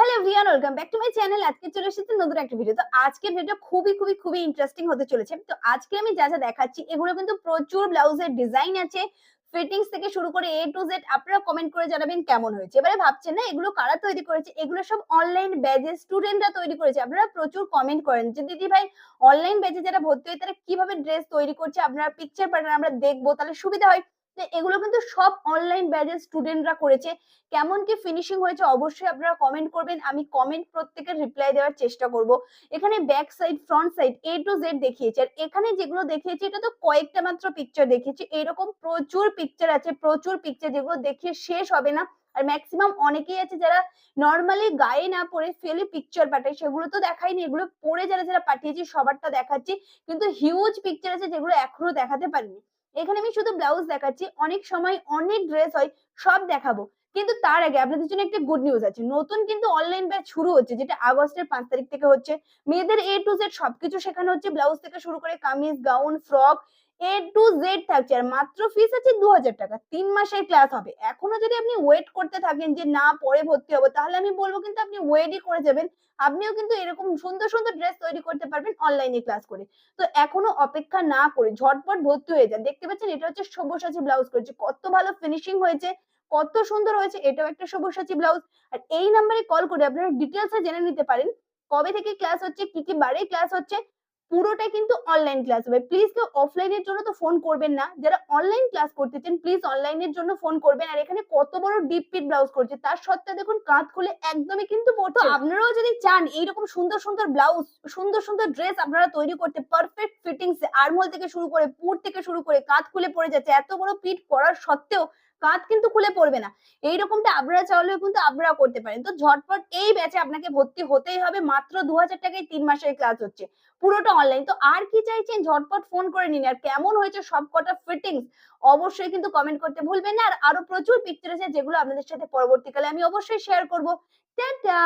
Hello everyone welcome back to my channel আজকে চলে এসেছে নতুন একটা ভিডিও তো আজকের ভিডিও খুবই খুবই খুবই ইন্টারেস্টিং হতে চলেছে। তো আজকে আমি যা যা দেখাচ্ছি, এগুলো কিন্তু প্রচুর ব্লাউজের ডিজাইন আছে। ফিটিংস থেকে শুরু করে এ টু জেড আপনারা কমেন্ট করে জানাবেন কেমন হয়েছে। এবারে ভাবছেন, না, এগুলো কারা তৈরি করেছে? এগুলো সব অনলাইন ব্যাজে স্টুডেন্টরা তৈরি করেছে। আপনারা প্রচুর কমেন্ট করেন যে, দিদি ভাই অনলাইন ব্যাজে যারা ভর্তি হয়, তারা কীভাবে ড্রেস তৈরি করছে? আপনারা পিকচার পাঠান আমরা দেখব, তাহলে সুবিধা হয়। এগুলো কিন্তু সব অনলাইন ব্যাজের স্টুডেন্টরা করেছে। কেমন কি ফিনিশিং হয়েছে অবশ্যই আপনারা কমেন্ট করবেন। আমি কমেন্ট প্রত্যেকের রিপ্লাই দেওয়ার চেষ্টা করব। এখানে back side front side A to Z দেখিয়েছে। আর এখানে যেগুলো দেখিয়েছি, এটা তো কয়েকটা মাত্র পিকচার দেখিয়েছি। এরকম প্রচুর পিকচার আছে, প্রচুর পিকচার যেগুলো দেখিয়ে শেষ হবে না। আর ম্যাক্সিমাম অনেকেই আছে যারা নর্মালি গায়ে না পরে ফেলে পিকচার পাঠায়। সেগুলো তো দেখাইনি এগুলো পরে যারা যারা পাঠিয়েছি, সবারটা দেখাচ্ছি। কিন্তু হিউজ পিকচার আছে যেগুলো এখনও দেখাতে পারিনি। এখানে আমি শুধু ব্লাউজ দেখাচ্ছি, অনেক সময় অনেক ড্রেস হয়, সব দেখাবো। কিন্তু তার আগে আপনাদের জন্য একটা গুড নিউজ আছে। নতুন কিন্তু অনলাইন ব্যাচ শুরু হচ্ছে, যেটা আগস্টের পাঁচ তারিখ থেকে হচ্ছে। মেয়েদের এ টু জেড সবকিছু শেখানো হচ্ছে ব্লাউজ থেকে শুরু করে kameez gown frock A to Z থাকছে আর মাত্র ফিস আছে দু হাজার টাকা, তিন মাসের ক্লাস হবে। এখনও যদি আপনি ওয়েট করতে থাকেন যে না, পরে ভর্তি হব, তাহলে আমি বলব কিন্তু আপনি ওয়েটই করে যাবেন। আপনিও কিন্তু এরকম সুন্দর সুন্দর ড্রেস তৈরি করতে পারবেন অনলাইনে ক্লাস করে। তো এখনও অপেক্ষা না করে ঝটপট ভর্তি হয়ে যান। দেখতে পাচ্ছেন এটা হচ্ছে সব্যসাচী ব্লাউজ করেছে কত ভালো ফিনিশিং হয়েছে, কত সুন্দর হয়েছে, এটাও একটা সব্যসাচী ব্লাউজ আর এই নাম্বারে কল করে আপনারা ডিটেলসে জেনে নিতে পারেন। কবে থেকে ক্লাস হচ্ছে, কি কি বারে ক্লাস হচ্ছে পুরোটাই কিন্তু অনলাইন ক্লাস হবে। প্লিজ কেউ অফলাইনের জন্য তো ফোন করবেন না। যারা অনলাইন ক্লাস করতে চান প্লিজ অনলাইনের জন্য ফোন করবেন। আর এখানে কত বড় ডিপ পিট ব্লাউজ করছে তার সত্ত্বেও দেখুন কাঁধ খুলে একদমই কিন্তু পড়তো আপনারাও যদি চান এইরকম সুন্দর সুন্দর ব্লাউজ সুন্দর সুন্দর ড্রেস আপনারা তৈরি করতে পারফেক্ট ফিটিংস আর্মহোল থেকে শুরু করে পুর থেকে শুরু করে কাঁধ খুলে পড়ে যাচ্ছে এত বড় পিঠ পরার সত্ত্বেও কাঁধ কিন্তু খুলে পড়বে না। এইরকমটা আপনারা চাইলেও কিন্তু আপনারা করতে পারেন। তো ঝটপট এই ব্যাচে আপনাকে ভর্তি হতেই হবে। মাত্র দু হাজার টাকায় তিন মাসের ক্লাস হচ্ছে। পুরোটা অনলাইন তো আর কি চাইছেন? ঝটপট ফোন করে নিন। আর কেমন হয়েছে সব কটা ফিটিংস অবশ্যই কিন্তু কমেন্ট করতে ভুলবেন না। আর আরও প্রচুর পিকচার আছে যেগুলো আপনাদের সাথে পরবর্তীকালে আমি অবশ্যই শেয়ার করব। টাটা!